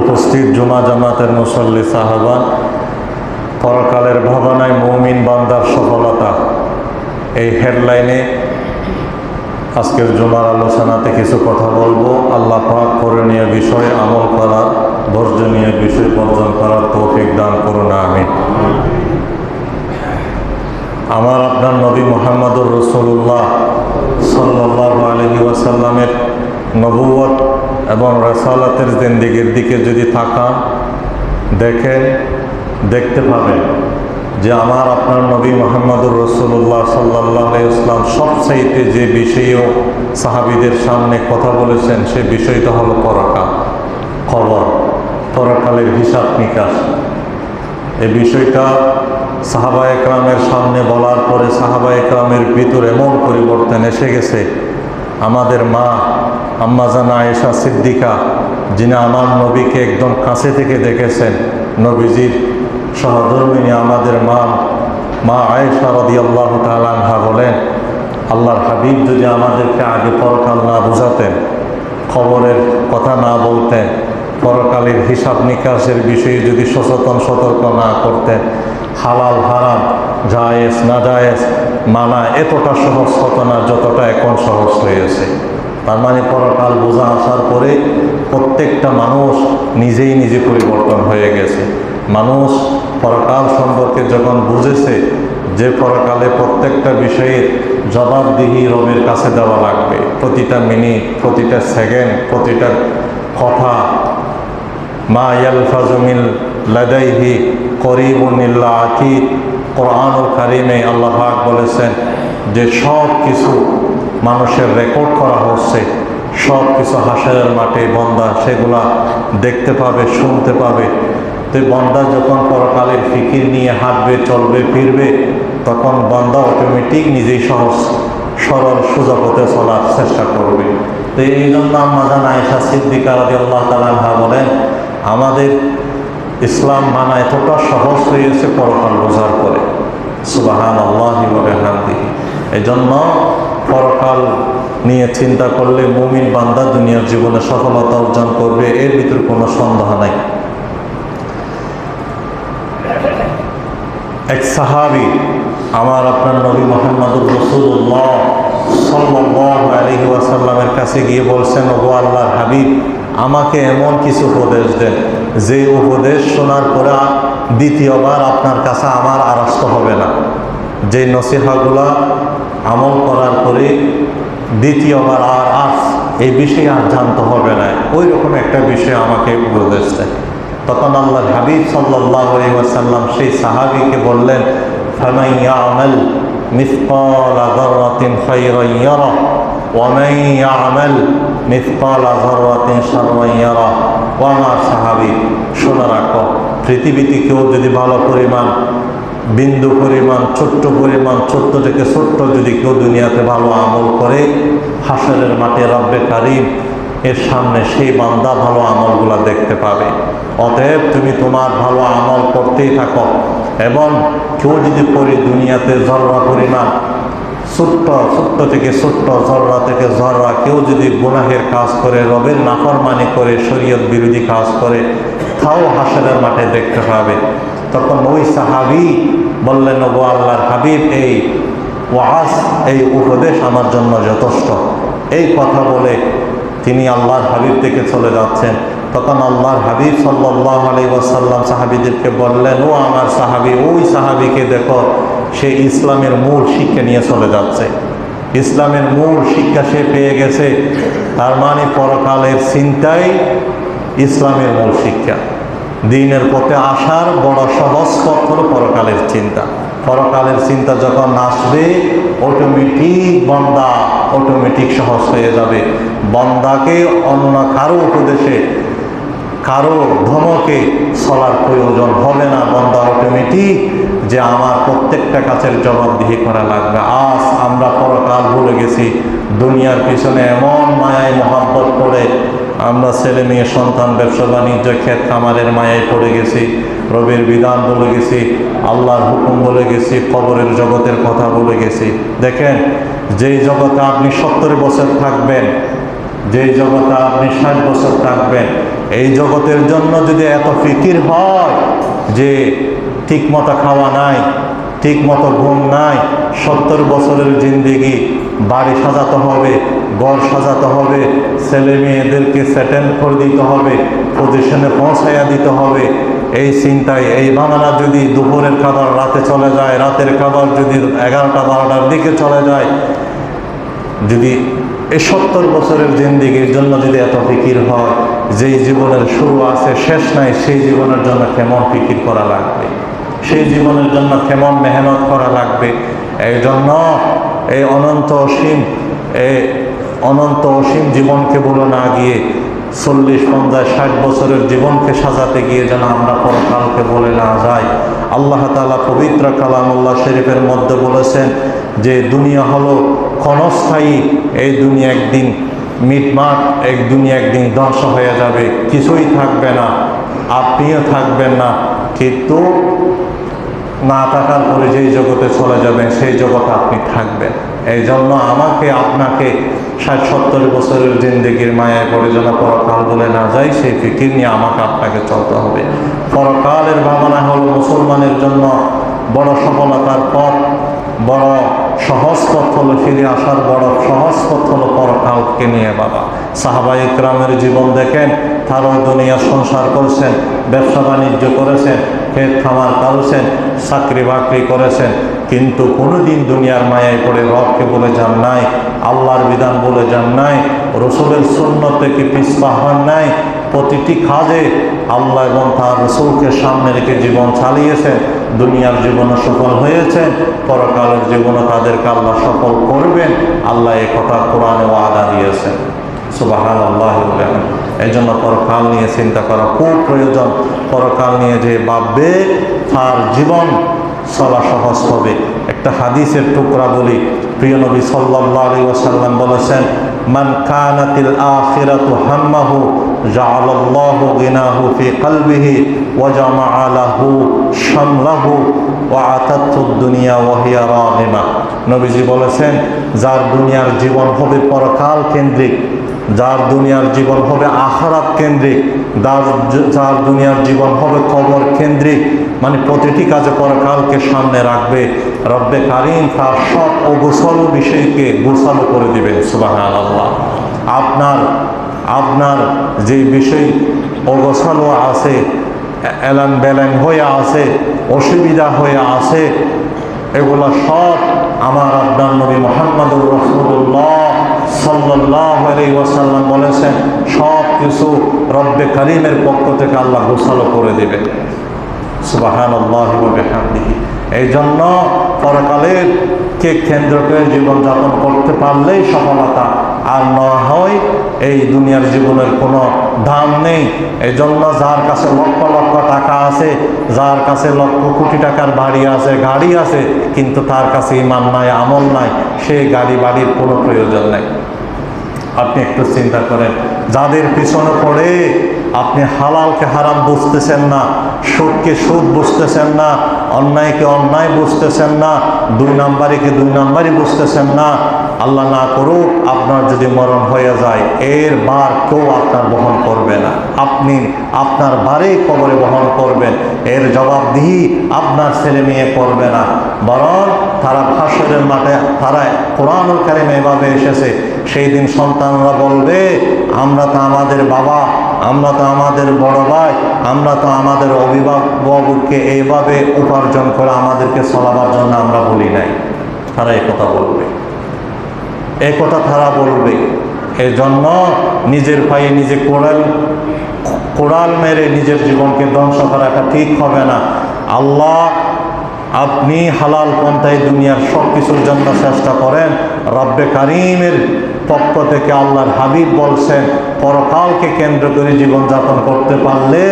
উপস্থিত জুমা জামাতের মুসল্লি সাহাবান, পরকালের ভাবনায় মৌমিন বান্দার সফলতা। এই হেডলাইনে আজকের জুমার আলোচনাতে কিছু কথা বলব। আল্লাহ পাক করণীয় বিষয়ে, আমল করার, বর্জনীয় বিষয় বর্জন করার তৌফিক দান করুন আমি আমার আপনার নবী মোহাম্মদুর রসুল্লাহ সাল্লাহ আলহি ওয়াসাল্লামের নবুয়ত এবং রসালাতের জিন্দিগির দিকে যদি তাকান, দেখেন, দেখতে পাবেন যে আমার আপনার নবী মোহাম্মদুর রসুল্লাহ সাল্লাহ ইসলাম সবচাইতে যে বিষয়েও সাহাবিদের সামনে কথা বলেছেন, সে বিষয়টা হলো পরকাল। খবর, পরকালের হিসাব নিকাশ। এই বিষয়টা সাহাবা একরামের সামনে বলার পরে সাহাবা একরামের ভিতর এমন পরিবর্তন এসে গেছে, আমাদের মা আম্মাজানা আয়েশা সিদ্দিকা, যিনি আমার নবীকে একদম কাছে থেকে দেখেছেন, নবীজির সহধর্মিনী আমাদের মা মা আয়েশা রদি আল্লাহ তালানহা বলেন, আল্লাহর হাবিব যদি আমাদেরকে আগে পরকাল না বোঝাতেন, খবরের কথা না বলতেন, পরকালের হিসাব নিকাশের বিষয়ে যদি সচেতন, সতর্ক না করতেন, হালাল, হারাম, জায়েজ না জায়েজ মানা এতটা সহজ হতো না, যতটা এখন সহজ হয়েছে। তার মানে পরকাল বোঝা আসার পরে প্রত্যেকটা মানুষ নিজেই নিজে পরিবর্তন হয়ে গেছে। মানুষ পরকাল সম্পর্কে যখন বুঝেছে, যে পরকালে প্রত্যেকটা বিষয়ের জবাবদিহি রবের কাছে দেওয়া লাগবে। প্রতিটা মিনিট, প্রতিটা সেকেন্ড, প্রতিটা কথা। মা ইয়ালফাজমিল লাদাইহি করিবুনিল্লা আতিদ কোরআনুল কারিমে আল্লাহাক বলেছেন যে সব কিছু মানুষের রেকর্ড করা হচ্ছে সব কিছু হাসের মাঠে বন্দা সেগুলা দেখতে পাবে, শুনতে পাবে। তো বন্দা যখন পরকালের ফিকির নিয়ে হাঁটবে, চলবে, ফিরবে, তখন বন্দা অটোমেটিক নিজেই সহজ, সরল সোজা পথে চলার চেষ্টা করবে। তো এই জন্য আমাদের আয়সা সিদ্দিকা রাজি আল্লাহ তালা বলেন, আমাদের ইসলাম মানা এতটা সহজ হয়েছে পরকাল বোঝার পরে। সুবাহান আল্লাহি এই জন্য পরকাল নিয়ে চিন্তা করলে মুমিন বান্দা দুনিয়ার জীবনে সফলতা অর্জন করবে, এর ভিতরে কোনো সন্দেহ নাই। এক সাহাবি, আমার আপনার নবী মোহাম্মদুর রসুল্লাহ ওয়াসাল্লামের কাছে গিয়ে বলছেন ওগো আল্লাহর হাবিব, আমাকে এমন কিছু উপদেশ দেন, যে উপদেশ শোনার পরে দ্বিতীয়বার আপনার কাছে আমার আরাস্ত হবে না। যে নসিহাগুলা আমল করার পরে দ্বিতীয়বার আর আস এই বিষয়ে আর জানতে হবে না। ওই রকম একটা বিষয় আমাকে উপদেশ তখন আল্লাহ হাবিব সাল্লাহ সেই সাহাবিকে বললেন ফামাই ইয়ামাল মিসকাল যাররাতিন খায়রান ইয়ারা ওয়ামান ইয়ামাল মিসকাল যাররাতিন শাররান ইয়ারা। ও আমার সাহাবি, শোনা রাখো, পৃথিবীতে কেউ যদি ভালো পরিমাণ বিন্দু পরিমাণ, ছোট্ট পরিমাণ, ছোট্ট থেকে ছোট্ট যদি কেউ দুনিয়াতে ভালো আমল করে, হাসরের মাঠে রব্বে কারিম এর সামনে সেই বান্দা ভালো আমলগুলা দেখতে পাবে। অতএব তুমি তোমার ভালো আমল করতেই থাকো এবং কেউ যদি পরি দুনিয়াতে জররা পরিমাণ, ছোট্ট ছোট্ট থেকে ছোট্ট জররা থেকে জররা কেউ যদি গুনাহের কাজ করে, রবের নাফরমানি করে, শরীয়ত বিরোধী কাজ করে, তাও হাসরের মাঠে দেখতে পাবে। তখন ওই সাহাবি বললেন ও আল্লাহর হাবিব, এই ওয়াজ, এই উপদেশ আমার জন্য যথেষ্ট। এই কথা বলে তিনি আল্লাহর হাবিব থেকে চলে যাচ্ছেন। তখন আল্লাহর হাবিব সাল্লাহ আলী ওয়াসাল্লাম সাহাবিদেরকে বললেন, ও আমার সাহাবি, ওই সাহাবিকে দেখো, সে ইসলামের মূল শিক্ষা নিয়ে চলে যাচ্ছে। ইসলামের মূল শিক্ষা সে পেয়ে গেছে। তার মানে পরকালের চিন্তাই ইসলামের মূল শিক্ষা। দিনের পথে আসার বড় সহজ পথ হলো পরকালের চিন্তা। পরকালের চিন্তা যখন আসবে অটোমেটিক বন্দা অটোমেটিক সহজ হয়ে যাবে। বন্দাকে অন্য কারও উপদেশে, কারও ধমকে চলার প্রয়োজন হবে না। বন্দা অটোমেটিক যে আমার প্রত্যেকটা কাছের জবাবদিহি করা লাগবে। আজ আমরা পরকাল ভুলে গেছি। দুনিয়ার পিছনে এমন মায়ায় মহাব্বত করে আমরা ছেলে মেয়ে, সন্তান, ব্যবসা, বাণিজ্য, ক্ষেত খামারের মায়ায় পড়ে গেছি, রবির বিধান বলে গেছি, আল্লাহর হুকুম বলে গেছি, কবরের জগতের কথা বলে গেছি। দেখেন, যেই জগতে আপনি সত্তর বছর থাকবেন যে জগতে আপনি ষাট বছর থাকবেন, এই জগতের জন্য যদি এত ফিকির হয় যে ঠিক মতো খাওয়া নাই ঠিক মতো ঘুম নাই, সত্তর বছরের জিন্দিগি বাড়ি সাজাতে হবে ঘর সাজাতে হবে, ছেলে মেয়েদেরকে সেটেল করে দিতে হবে পজিশনে পৌঁছাইয়া দিতে হবে। এই চিন্তায় এই বাংলা যদি দুপুরের খাবার রাতে চলে যায়, রাতের খাবার যদি এগারোটা, বারোটার দিকে চলে যায়, যদি এই সত্তর বছরের জিন্দিগির জন্য যদি এত ফিকির হয়, যেই জীবনের শুরু আছে, শেষ নাই, সেই জীবনের জন্য কেমন ফিকির করা লাগবে? সেই জীবনের জন্য কেমন মেহনত করা লাগবে? এই জন্য এই অনন্ত অসীম, এই অনন্ত অসীম জীবনকে বলে না গিয়ে চল্লিশ, পঞ্চাশ, ষাট বছরের জীবনকে সাজাতে গিয়ে যেন আমরা পরকালকে বলে না যাই। আল্লাহ তালা পবিত্র কালামুল্লাহ শরীফের মধ্যে বলেছেন যে, দুনিয়া হলো ক্ষণস্থায়ী, এই দুনিয়া একদিন মিটমাট এক দুনিয়া একদিন ধ্বংস হয়ে যাবে, কিছুই থাকবে না, আপনিও থাকবেন না, কিন্তু না থাকার পরে যেই জগতে চলে যাবেন, সেই জগতে আপনি থাকবেন। এই জন্য আমাকে, আপনাকে ষাট, সত্তর বছরের জিন্দগির মায়ায় পড়ে যেন পরকাল বলে না যায় সেই ফিকির নিয়ে আমাকে আপনাকে চলতে হবে। পরকালের ভাবনা হল মুসলমানের জন্য বড় সফলতার পথ, বড় সহজ পথ হলো ফিরে আসার, বড় সহজ পথ হলো পরকালকে নিয়ে বাবা সাহাবা ইকরামের জীবন দেখেন, তারাও দুনিয়া সংসার করছেন, ব্যবসা বাণিজ্য করেছেন, ক্ষেত খামার কালছেন চাকরি বাকরি করেছেন কিন্তু কোনোদিন দুনিয়ার মায়ায় পড়ে রবকে বলে যান নাই, আল্লাহর বিধান বলে যান নাই, রসুলের শূন্য থেকে পিসপা হন নাই, প্রতিটি কাজে আল্লাহ এবং তার রসুলকে সামনে রেখে জীবন চালিয়েছেন, দুনিয়ার জীবনে সফল হয়েছেন পরকালের জীবনে তাদেরকে আল্লাহ সফল করবেন, আল্লাহ এ কথা কোরআনে ওয়াদা দিয়েছেন। সুবাহান আল্লাহ এই জন্য পরকাল নিয়ে চিন্তা করা খুব প্রয়োজন। পরকাল নিয়ে যে ভাববে, তার জীবন চলা সহজ হবে। একটা হাদিসের টুকরা বলি, প্রিয় নবী সাল্লাহ আলী বলেছেন, মান কানাতিল আখিরাতু হাম্মাহু, জাআলাল্লাহু গিনাহু ফি কলবিহি, ওয়া জামাআ লাহু শামলাহু, ওয়া আতাতু দুনিয়া ওয়া হিয়া রাগিমা। নবীজি বলেছেন, যার দুনিয়ার জীবন হবে পরকাল কেন্দ্রিক যার দুনিয়ার জীবন হবে আখারাত কেন্দ্রিক, যার যার দুনিয়ার জীবন হবে কবর কেন্দ্রিক মানে প্রতিটি কাজে পরকালকে সামনে রাখবে। রব্বে কারিম তার সব অগোছল বিষয়কে গোছালো করে দিবেন সুবাহান আল্লাহ আপনার আপনার যে বিষয় অগোছালো আছে, এলান বেলান হয়ে আছে, অসুবিধা হয়ে আছে, এগুলো সব আমার আপনার নবী মোহাম্মদুর রসুল্লাহ সাল্লাহ ওয়াসাল্লাম বলেছেন, সব কিছু রব্বে করিমের পক্ষ থেকে আল্লাহ গোসালো করে দেবে। সুবাহান আল্লাহ এই জন্য পরকালের কে কেন্দ্র করে জীবনযাপন করতে পারলেই সফলতা, আর না হয় এই দুনিয়ার জীবনের কোনো দাম নেই। এই জন্য যার কাছে লক্ষ লক্ষ টাকা আছে, যার কাছে লক্ষ কোটি টাকার বাড়ি আছে, গাড়ি আছে, কিন্তু তার কাছে ইমান নাই, আমল নাই সেই গাড়ি বাড়ির কোনো প্রয়োজন নেই। আপনি একটু চিন্তা করেন, যাদের পিছনে পড়ে আপনি হালালকে হারাম বুঝতেছেন না সুখকে সুখ বুঝতেছেন না, অন্যায়কে অন্যায় বুঝতেছেন না, দুই নাম্বারিকে দুই নাম্বারই বুঝতেছেন না আল্লাহ না করুক, আপনার যদি মরণ হয়ে যায়, এর বার কেউ আপনার বহন করবে না। আপনি আপনার বারে কবরে বহন করবেন, এর জবাবদিহি আপনার ছেলে মেয়ে করবে না। বরং তারা ফাঁসরের মাঠে, তারা কোরআনুল কারিম এভাবে এসেছে, সেই দিন সন্তানরা বলবে, আমরা তো আমাদের বাবা, আমরা তো আমাদের বড় ভাই, আমরা তো আমাদের অভিভাবককে এইভাবে উপার্জন করে আমাদেরকে চলাবার জন্য আমরা বলি নাই। তারা কথা বলবে। এ কথা তারা বলবে এই জন্য নিজের পায়ে নিজে কোড়াল কোড়াল মেরে নিজের জীবনকে ধ্বংস করাটা ঠিক হবে না। আল্লাহ, আপনি হালাল পন্থায় দুনিয়ার সব কিছুর জন্য চেষ্টা করেন। রব্বে কারিমের পক্ষ থেকে আল্লাহর হাবিব বলছেন, পরকালকে কেন্দ্র করে জীবনযাপন করতে পারলে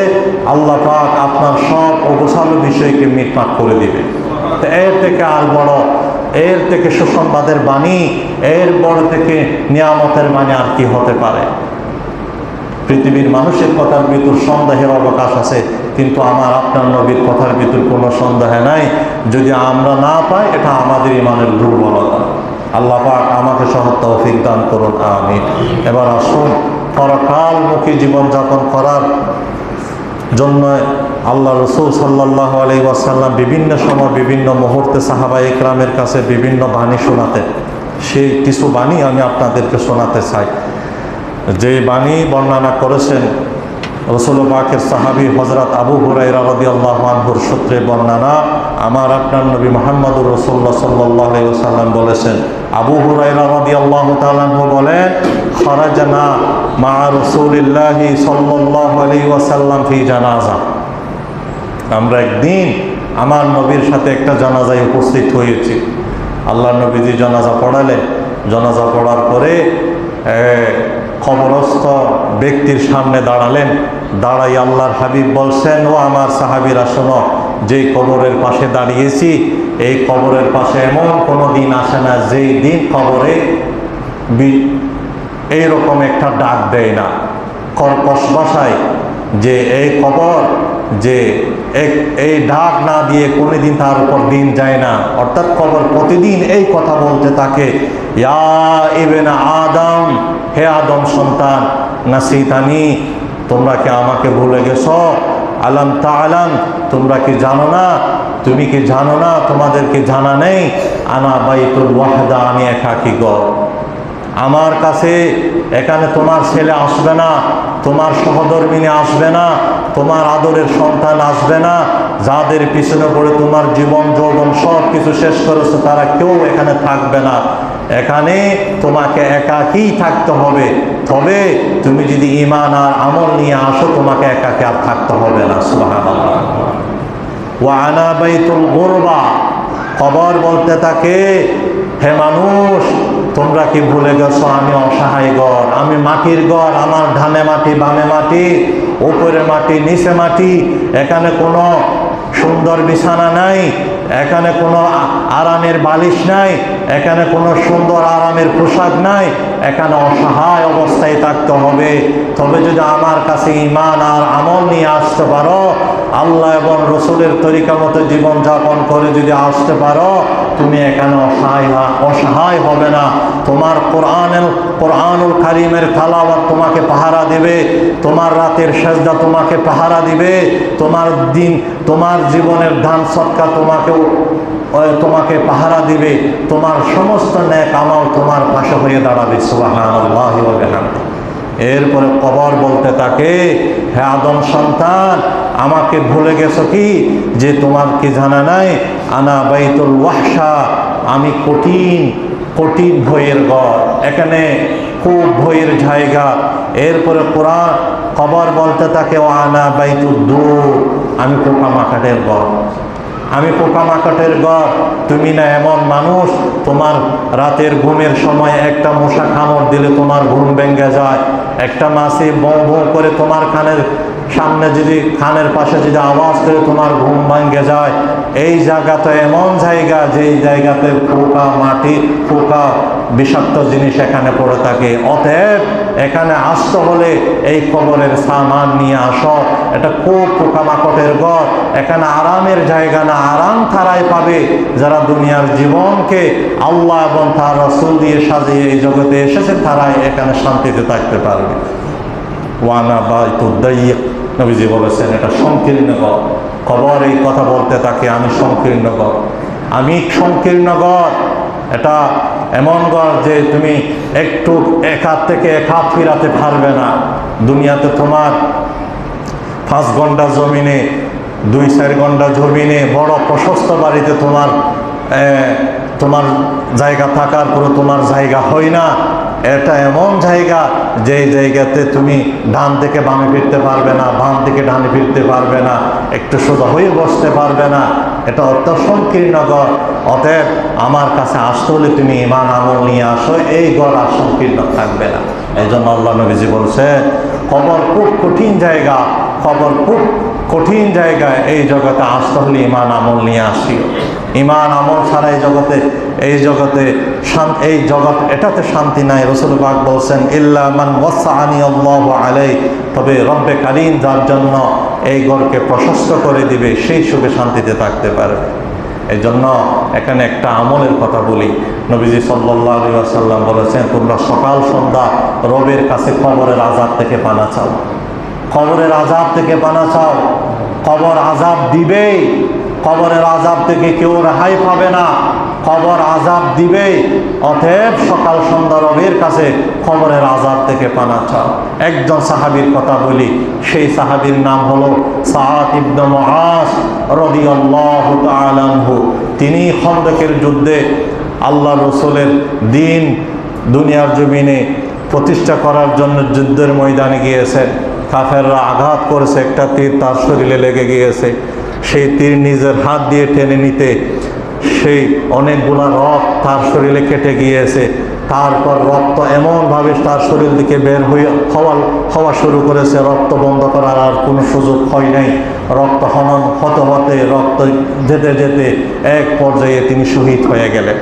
আল্লাহ পাক আপনার সব অগোছালো বিষয়কে মিটমাট করে দিবে। তো এর থেকে আর বড় এর থেকে সুসংবাদের বাণী, এর বড় থেকে নিয়ামতের বাণী আর কি হতে পারে? পৃথিবীর মানুষের কথার ভিতর সন্দেহের অবকাশ আছে, কিন্তু আমার, আপনার নবীর কথার ভিতর কোনো সন্দেহ নাই। যদি আমরা না পাই, এটা আমাদের ইমানের দুর্বলতা। আল্লাহ পাক আমাকে সহ তৌফিক দান করুন, আমিন। এবার আসুন, পরকালমুখী জীবনযাপন করার জন্য আল্লাহ রসুল সাল্লাহ আলি ওয়াসাল্লাম বিভিন্ন সময় বিভিন্ন মুহূর্তে সাহাবা ইকরামের কাছে বিভিন্ন বাণী শোনাতেন। সেই কিছু বাণী আমি আপনাদেরকে শোনাতে চাই। যে বাণী বর্ণনা করেছেন রসুল পাকের সাহাবি হজরত আবু হুরাইরা রদি আল্লাহ আনহুর সূত্রে বর্ণনা, আমার আপনার নবী মোহাম্মদুর রসুল্লাহ সাল্লাহ সাল্লাম বলেছেন, আবু হুরাইরা রদি আল্লাহ তালাহু বলেন, খরাজানা মা রসুলিল্লাহি সাল্লাহ আলী ওয়াসাল্লাম ফি জানাজা। আমরা একদিন আমার নবীর সাথে একটা জানাজায় উপস্থিত হয়েছি। আল্লাহ নবীজি জানাজা পড়ালেন। জানাজা পড়ার পরে এ, কবরস্থ ব্যক্তির সামনে দাঁড়ালেন। দাঁড়াই আল্লাহর হাবিব বলছেন ও আমার সাহাবিরা শোনো যেই কবরের পাশে দাঁড়িয়েছি এই কবরের পাশে এমন কোনো দিন আসে না যেই দিন কবরে এইরকম একটা ডাক দেয় না। কর্কশ ভাষায় যে এই কবর যে এই ডাক না দিয়ে কোনোদিন তার উপর দিন যায় না। অর্থাৎ কবর প্রতিদিন এই কথা বলতে থাকে, ইয়া আদম, হে আদম সন্তান, নাসিতানি, তোমরা কি আমাকে ভুলে গেছো? আলাম তা আলাম তোমরা কি জানো না? তুমি কি জানো না? তোমাদেরকে জানা নেই? আনা বাইতুল ওয়াহদা, আমি একাকি গড় আমার কাছে এখানে তোমার ছেলে আসবে না। তোমার সহধর্মিনী আসবে না, তোমার আদরের সন্তান আসবে না, যাদের পিছনে পড়ে তোমার জীবন, যৌবন সব কিছু শেষ করেছে তারা কেউ এখানে থাকবে না। এখানে তোমাকে একাকই থাকতে হবে। তবে তুমি যদি ইমান আর আমল নিয়ে আসো, তোমাকে একাকে আর থাকতে হবে না। সুবহানাল্লাহ। ওয়ানা বাইতুল গোরবা। খবর বলতে থাকে, হে মানুষ তোমরা কি ভুলে গেছ, আমি অসহায় গড় আমি মাটির গড় আমার ধানে মাটি, বামে মাটি উপরে মাটি, নিচে মাটি, এখানে কোনো সুন্দর বিছানা নাই, এখানে কোনো আরামের বালিশ নাই, এখানে কোনো সুন্দর আরামের পোশাক নাই এখানে অসহায় অবস্থায় থাকতে হবে। তবে যদি আমার কাছে ইমান আর আমল নিয়ে আসতে পারো, আল্লাহ এবং রসুলের তরিকা মতো জীবনযাপন করে যদি আসতে পারো, তুমি এখানে অসহায় অসহায় হবে না। তোমার কোরআনের কোরআনুল কারিমের তালাওয়াত তোমাকে পাহারা দেবে, তোমার রাতের সেজদা তোমাকে পাহারা দিবে, তোমার দিন, তোমার জীবনের ধান সৎকা তোমাকে তোমাকে পাহারা দিবে, তোমার সমস্ত ন্যাক আমাল তোমার পাশে হয়ে দাঁড়াবে ওয়া এরপরে কবর বলতে তাকে হে আদম সন্তান, আমাকে ভুলে গেছো কি? যে তোমার কি জানা নাই? আনা বাইতুল ওয়াহশা, আমি কঠিন কঠিন ভয়ের ঘর, এখানে খুব ভয়ের জায়গা। এরপরে কোরআন, কবর বলতে তাকে ও আনা বাইতুল দূর, আমি পোকামাকাটের ঘর। আমি পোকামাকটের ঘর তুমি না এমন মানুষ, তোমার রাতের ঘুমের সময় একটা মশা কামড় দিলে তোমার ঘুম ভেঙে যায়। একটা মাসি বউ বউ করে তোমার খানের সামনে যদি খানের পাশে যদি আওয়াজ করে তোমার ঘুম ভাঙ্গে যায়। এই জায়গা তো এমন জায়গা, যেই জায়গাতে পোকা মাটি, পোকা বিষাক্ত জিনিস এখানে পড়ে থাকে। অতএব এখানে আসতে হলে এই কবরের সামান নিয়ে আসো। এটা খুব পোকামাকটের ঘর। এখানে আরামের জায়গা না, আরাম তারাই পাবে যারা দুনিয়ার জীবনকে আল্লাহ এবং তার রসুল দিয়ে সাজিয়ে এই জগতে এসেছে, তারাই এখানে শান্তিতে থাকতে পারবে। ওয়ানা বা তুদ্দাইক নবীজি বলেছেন, এটা সংকীর্ণ ঘর। কবর এই কথা বলতে তাকে আমি সংকীর্ণ ঘর। আমি সংকীর্ণ ঘর। এটা এমন ঘর যে তুমি একটু এক হাত থেকে এক হাত ফিরাতে পারবে না। দুনিয়াতে তোমার পাঁচ ঘণ্টা জমিনে, দুই চার ঘণ্টা জমিনে, বড় প্রশস্ত বাড়িতে তোমার তোমার জায়গা থাকার পরে তোমার জায়গা হয় না। এটা এমন জায়গা যে জায়গাতে তুমি ডান থেকে বামে ফিরতে পারবে না, বাম থেকে ডানে ফিরতে পারবে না, একটু সোজা হয়ে বসতে পারবে না। এটা অত সংকীর্ণ গড়। অতএব আমার কাছে আসতে হলে তুমি ইমান আমল নিয়ে আসো। এই গড় আর সংকীর্ণ থাকবে না। এই জন্য আল্লাহ নবীজি বলছে কবর খুব কঠিন জায়গা কবর খুব কঠিন জায়গায় এই জগতে আসতে হলে ইমান আমল নিয়ে আসিও। ইমান আমল ছাড়া এই জগতে এই জগতে এই জগৎ, এটাতে শান্তি নাই। রসুল পাক বলছেন, ইল্লা মান ওয়াসানি আল্লাহু আলাই তবে রব্বে কারিম যার জন্য এই গড়কে প্রশস্ত করে দিবে, সেই সুখে শান্তিতে থাকতে পারবে। এই জন্য এখানে একটা আমলের কথা বলি। নবীজি সাল্লাহ বলেছেন, তোমরা সকাল, সন্ধ্যা রবের কাছে কবরের আজাব থেকে পানা চাও। কবরের আজাব থেকে পানা চাও। কবর আজাব দিবেই। কবরের আজাব থেকে কেউ রেহাই পাবে না। কবর আজাব দিবে, অতএব সকাল সন্ধ্যা রবের কাছে কবরের আজাব থেকে পানা চাও। একজন সাহাবীর কথা বলি, সেই সাহাবীর নাম হলো সাহাত ইবনে রাদিয়াল্লাহু তাআলা আনহু। তিনি খন্দকের যুদ্ধে আল্লাহ রসুলের দিন দুনিয়ার জমিনে প্রতিষ্ঠা করার জন্য যুদ্ধের ময়দানে গিয়েছেন কাফেররা আঘাত করেছে, একটা তীর তার শরীরে লেগে গিয়েছে। সেই তীর নিজের হাত দিয়ে টেনে নিতে সেই অনেকগুলা রক্ত তার শরীরে কেটে গিয়েছে। তারপর রক্ত এমনভাবে তার শরীর দিকে বের হয়ে হওয়া হওয়া শুরু করেছে। রক্ত বন্ধ করার আর কোনো সুযোগ হয় নাই। রক্ত হনন হতে হতে রক্ত যেতে যেতে এক পর্যায়ে তিনি শহীদ হয়ে গেলেন।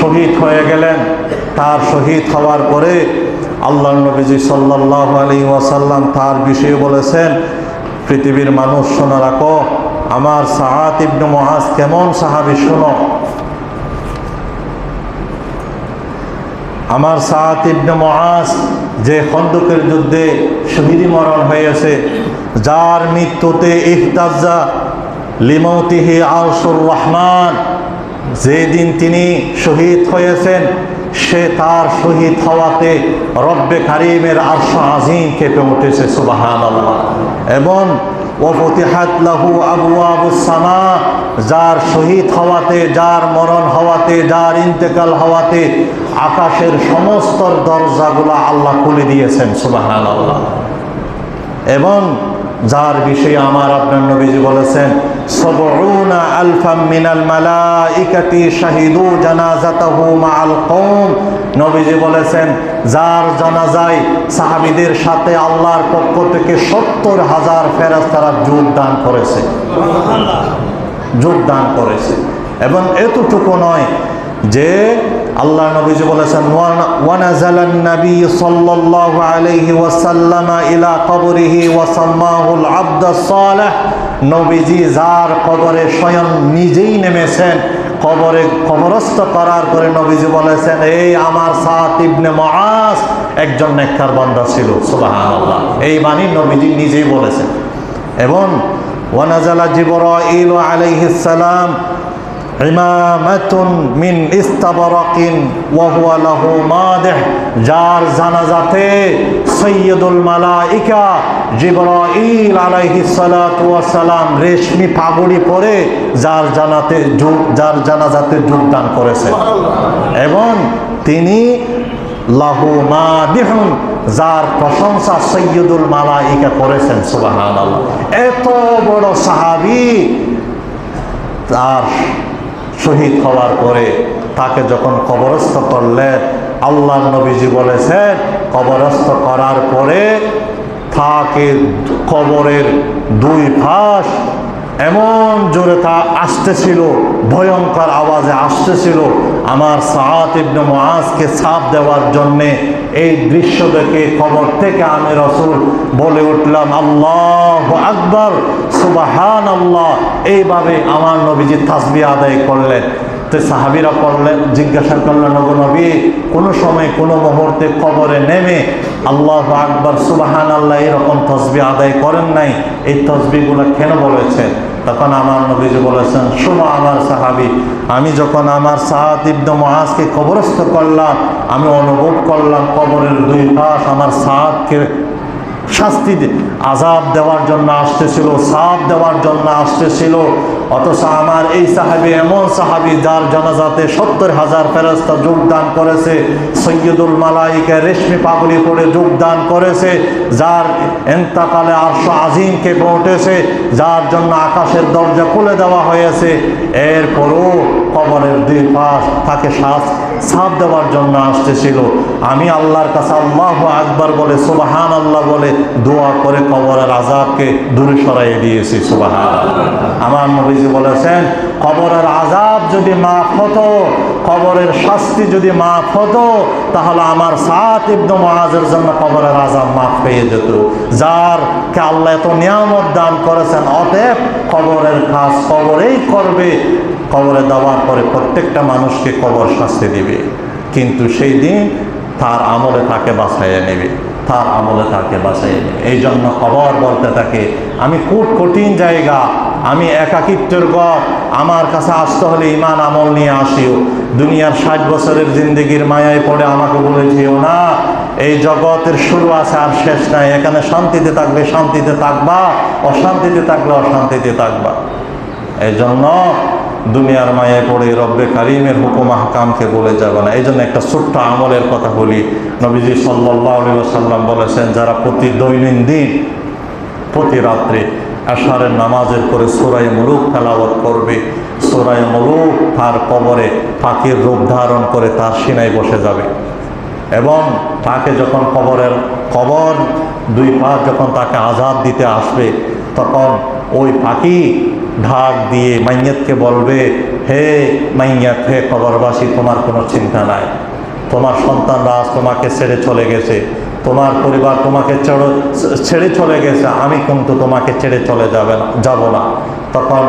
শহীদ হয়ে গেলেন। তার শহীদ হওয়ার পরে আল্লাহ নবীজি সাল্লাহ আলী ওয়াসাল্লাম তার বিষয়ে বলেছেন, পৃথিবীর মানুষ শোনা রাখো আমার সাহাত ইবনে মহাজ কেমন সাহাবি, শোনো। আমার সাহাত ইবনে মহাজ যে খন্দকের যুদ্ধে শহীদি মরণ হয়েছে, যার মৃত্যুতে ইহতাজা লিমৌতিহি আলসুর রহমান, যেদিন তিনি শহীদ হয়েছেন, সে তার শহীদ হওয়াতে রব্বে কারিমের আরশ আজিম কেঁপে উঠেছে সুবাহান এবং লাহু আবু যার শহীদ হওয়াতে, যার মরণ হওয়াতে, যার ইন্তেকাল হওয়াতে আকাশের সমস্ত দরজাগুলা আল্লাহ খুলে দিয়েছেন সুবাহান আল্লাহ এবং যার বিষয়ে আমার আপনার নবীজি বলেছেন, সবউনা আলফাম মিনাল মালাইকাতি শাহিদু জানাজাতাহু মাআল কওম। নবীজি বলেছেন, যার জানাজায় সাহাবীদের সাথে আল্লাহর পক্ষ থেকে সত্তর হাজার ফেরেশতারা যোগদান করেছে। যোগদান করেছে। এবং এতটুকু নয় যে আল্লাহ নবীজি বলেছেন নবী ইলা নবীজি যার কবরে স্বয়ং নিজেই নেমেছেন। কবরে কবরস্থ করার পরে নবীজি বলেছেন, এই আমার সাত ইবনে মাস একজন নেককার বান্দা ছিল। সুবহানাল্লাহ। এই বাণী নবীজি নিজেই বলেছেন। এবং ওয়ানাজালা জিবরাইল আলাইহিস সালাম ইমামাতুন মিন ইস্তাবরাকিন ওয়া লাহু মাদিহ যার জানাজাতে সৈয়দুল মালাইকা জিবরাইল আলাইহিস সালাতু ওয়াস সালাম রেশমি পাগড়ি পরে যার জানাতে যার জানাজাতে যোগদান করেছেন। এবং তিনি লাহু মাদিহুন যার প্রশংসা সৈয়দুল মালাইকা করেছেন। সুবহানাল্লাহ। এত বড় সাহাবী তার শহীদ হওয়ার পরে তাকে যখন কবরস্থ করলেন আল্লাহ নবীজি বলেছেন, কবরস্থ করার পরে তাকে কবরের দুই ফাঁস এমন জোরে তা আসতেছিল, ভয়ঙ্কর আওয়াজে আসতেছিল আমার সাহাত ইবনে মুআজকে ছাপ দেওয়ার জন্যে এই দৃশ্য দেখে কবর থেকে আমি রসুল বলে উঠলাম, আল্লাহ আকবর সুবাহান আল্লাহ এইভাবে আমার নবীজি তাসবি আদায় করলেন। তো সাহাবিরা করলেন জিজ্ঞাসা করলেন নব নবী, কোনো সময় কোনো মুহূর্তে কবরে নেমে আল্লাহ আকবর সুবাহান আল্লাহ এরকম তসবি আদায় করেন নাই? এই তসবিগুলো কেন বলেছেন? তখন আমার নবীজি বলেছেন শুভ আমার সাহাবি, আমি যখন আমার সাহাত ইবনে মহাজকে কবরস্থ করলাম, আমি অনুভব করলাম কবরের দুই পাশ আমার সাহাতকে শাস্তি আজাব দেওয়ার জন্য আসতেছিল, সাপ দেওয়ার জন্য আসতেছিল। অথচ আমার এই সাহাবি এমন সাহাবি যার জানাজাতে সত্তর হাজার ফেরস্তা যোগদান করেছে, সৈয়দুল মালাইকে রেশমি পাগড়ি পরে যোগদান করেছে, যার এন্তাকালে আরশ আজিমকে পৌঁটেছে যার জন্য আকাশের দরজা খুলে দেওয়া হয়েছে। এরপরও কবরের দুই পাশ তাকে শাস সাপ দেওয়ার জন্য আসতেছিল। আমি আল্লাহর কাছে আল্লাহ আকবার বলে সুবাহান আল্লাহ বলে দোয়া করে কবরের আজাবকে দূরে সরাইয়ে দিয়েছি সুবাহান আমার নবীজি বলেছেন, কবরের আজাব যদি মাফ হতো, কবরের শাস্তি যদি মাফ হতো, তাহলে আমার সাত ইবনু মহাজের জন্য কবরের আজাব মাফ পেয়ে যেত। যার কে আল্লাহ এত নিয়ামত দান করেছেন, অতএব কবরের কাজ কবরেই করবে। কবরে দেওয়ার পরে প্রত্যেকটা মানুষকে কবর শাস্তি দিবে। কিন্তু সেই দিন তার আমলে তাকে বাঁচাইয়া নেবে, তার আমলে তাকে বাঁচাইয়া নেবে। এই জন্য খবর বলতে থাকে, আমি খুব কঠিন জায়গা, আমি একাকিত্বের গড়, আমার কাছে আসতে হলে ইমান আমল নিয়ে আসিও। দুনিয়ার ষাট বছরের জিন্দগির মায়ায় পড়ে আমাকে বলেছিও না, এই জগতের শুরু আছে আর শেষ নাই, এখানে শান্তিতে থাকবে, শান্তিতে থাকবা, অশান্তিতে থাকলে অশান্তিতে থাকবা। এই জন্য দুনিয়ার মায়ে পড়ে রব্বে কারিমের হুকুম আহকামকে বলে যাবে না। এই জন্য একটা ছোট্ট আমলের কথা বলি। নবীজি সাল্লাহ সাল্লাম বলেছেন, যারা প্রতি দৈনন্দিন, প্রতি রাত্রে আশারের নামাজের পরে সোরাই মুলুক তেলাওয়াত করবে সোরাই মুলুক তার কবরে পাখির রূপ ধারণ করে তার সিনায় বসে যাবে। এবং তাকে যখন কবরের কবর, দুই পা যখন তাকে আজাদ দিতে আসবে, তখন ওই পাখি ঢাক দিয়ে মাইয়াতকে বলবে, হে মাইয়াত, হে কবরবাসী, তোমার কোনো চিন্তা নাই। তোমার সন্তানরা আজ তোমাকে ছেড়ে চলে গেছে। তোমার পরিবার তোমাকে ছেড়ে চলে গেছে। আমি কিন্তু তোমাকে ছেড়ে চলে যাবে না, যাব না। তখন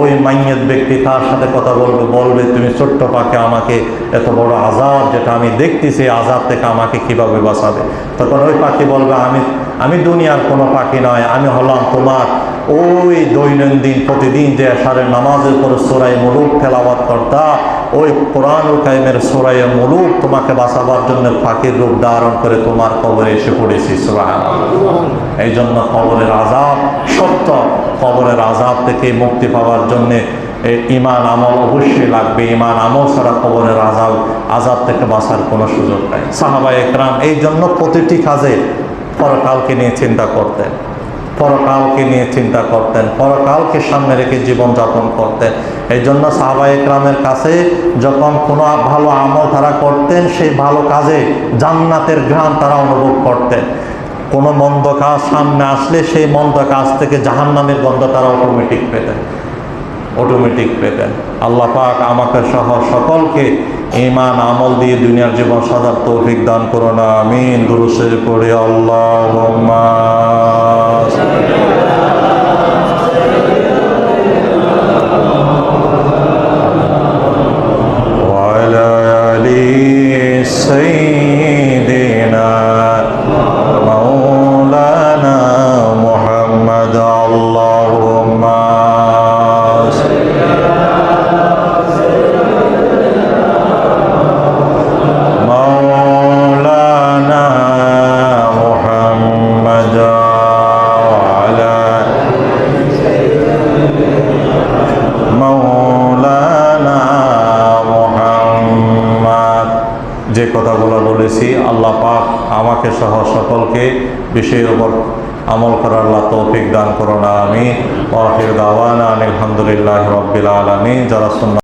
ওই মাইয়ের ব্যক্তি তার সাথে কথা বলবে বলবে, তুমি ছোট্ট পাকে আমাকে এত বড় আজাব যেটা আমি দেখতেছি আজাব থেকে আমাকে কীভাবে বাঁচাবে? তখন ওই পাখি বলবে, আমি আমি দুনিয়ার কোনো পাখি নয়, আমি হলাম তোমার ওই দৈনন্দিন প্রতিদিন যে সারের নামাজের পরে সোরাই মুলুক ফেলাবাদ কর্তা, ওই কোরআনুল কাইমের সোরাই মুলুক তোমাকে বাঁচাবার জন্য ফাঁকির রূপ ধারণ করে তোমার কবরে এসে পড়েছি সোরাহান এই জন্য কবরের আজাব সত্য, কবরের আজাব থেকে মুক্তি পাওয়ার জন্যে ইমান আমল অবশ্যই লাগবে। ইমান আমল ছাড়া কবরের আজাব আজাব থেকে বাঁচার কোনো সুযোগ নাই। সাহাবা একরাম এই জন্য প্রতিটি কাজে পরকালকে নিয়ে চিন্তা করতেন। পরকালকে নিয়ে চিন্তা করতেন, পরকালকে সামনে রেখে জীবনযাপন করতেন। এই জন্য সাহাবা একরামের কাছে যখন কোনো ভালো আমল তারা করতেন, সেই ভালো কাজে জান্নাতের ঘ্রাণ তারা অনুভব করতেন। কোনো মন্দ কাজ সামনে আসলে সেই মন্দ কাজ থেকে জাহান্নামের গন্ধ তারা অটোমেটিক পেতেন অটোমেটিক পেতেন। আল্লাহ পাক আমাকে সহ সকলকে ইমান আমল দিয়ে দুনিয়ার জীবন সাজার তৌফিক দান করো না আমিন দুরুসে পড়ে আল্লাহ বিষয়ের উপর আমল করার তৌফিক দান করোনা আমি দাওয়ানা আলহামদুলিল্লাহ রব্বিল আলমী যারা